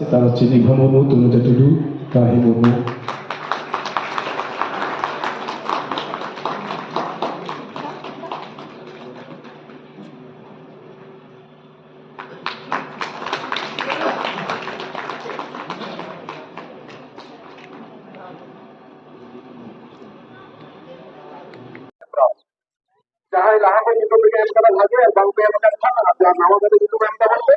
তার হচ্ছে নিঘমনু তনুদা টুডু কাহি মুর্মু चाहे राह पर जिसको भी कैश करा लगे बैंक पे अपना खाता आप जाना होगा तो जिसको बैंक पे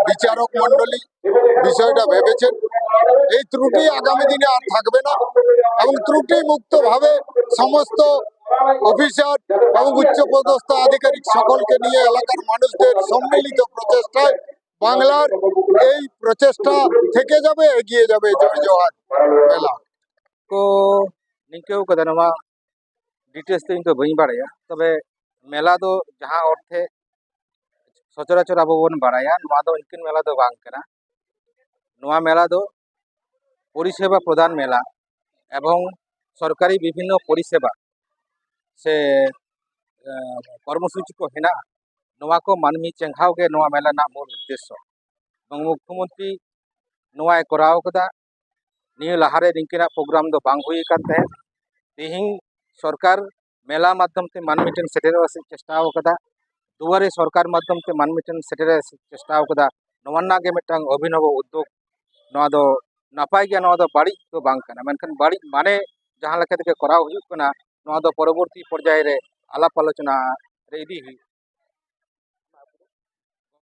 विचारक मंडल विषय भेबे त्रुटि आगामी दिन थकबेना त्रुटि मुक्त भाव समस्त अफिसार और उच्च पदस्थ आधिकारिक सकल के लिए एलकार मानुष्ट सम्मिलित प्रचेष्ट बांगलार यही प्रचेषा थे एगिए जाए जय जवाहर मेला को निकेना डिटेल्स तो इनको बी बड़े तब मेला तो जहाँ अर्थे ᱥᱚᱪᱚᱨᱟᱪᱚᱨ ᱟᱵᱚ ᱵᱚᱱ ᱵᱟᱲᱟᱭᱟ ᱱᱚᱣᱟ ᱫᱚ ᱤᱱᱠᱟᱹᱱ ᱢᱮᱞᱟ ᱫᱚ ᱵᱟᱝ ᱠᱟᱱᱟ ᱱᱚᱣᱟ ᱢᱮᱞᱟ ᱫᱚ পরিষেবা প্রদান মেলা এবং সরকারি বিভিন্ন পরিষেবা। সে কর্মসূচি কো হেনা নোয়া কো মানমি চেঙ্ঘাও গে নোয়া মেলা না মূল উদ্দেশ্য। এবং মুখ্যমন্ত্রী নোয়ায় করাও কদা নিয়ে লাহারে নিঙ্কিনা প্রোগ্রাম দো বাং হুই কান তেহিং। সরকার মেলা মাধ্যমতে মানমি টেন সেটেরও চেষ্টাও কদা। ᱫᱩᱣᱟᱨᱮ ᱥᱚᱨᱠᱟᱨ ᱢᱟᱫᱽᱫᱷᱚᱢ ᱛᱮ ᱢᱟᱹᱱᱢᱤ ᱴᱷᱮᱱ ᱥᱮᱴᱮᱨᱮ ᱪᱮᱥᱴᱟᱣ ᱠᱟᱫᱟ ᱱᱚᱣᱟ ᱨᱮᱱᱟᱜ ᱜᱮ ᱢᱤᱫᱴᱟᱝ ᱚᱵᱷᱤᱱᱚᱵᱚ ᱩᱫᱽᱫᱳᱜᱽ ᱱᱚᱣᱟ ᱫᱚ ᱱᱟᱯᱟᱭ ᱜᱮᱭᱟ ᱱᱚᱣᱟ ᱫᱚ ᱵᱟᱹᱲᱤᱡ ᱫᱚ ᱵᱟᱝ ᱠᱟᱱᱟ ᱢᱮᱱᱠᱷᱟᱱ ᱵᱟᱹᱲᱤᱡ ᱢᱟᱱᱮ ᱡᱟᱦᱟᱸ ᱞᱮᱠᱟ ᱛᱮᱜᱮ ᱠᱚᱨᱟᱣ ᱦᱩᱭᱩᱜ ᱠᱟᱱᱟ ᱱᱚᱣᱟ ᱫᱚ ᱯᱚᱨᱚᱵᱚᱨᱛᱤ ᱯᱚᱨᱡᱟᱭ ᱨᱮ ᱟᱞᱟᱯ ᱟᱞᱳᱪᱚᱱᱟ ᱨᱮ ᱤᱫᱤ ᱦᱩᱭᱩᱜ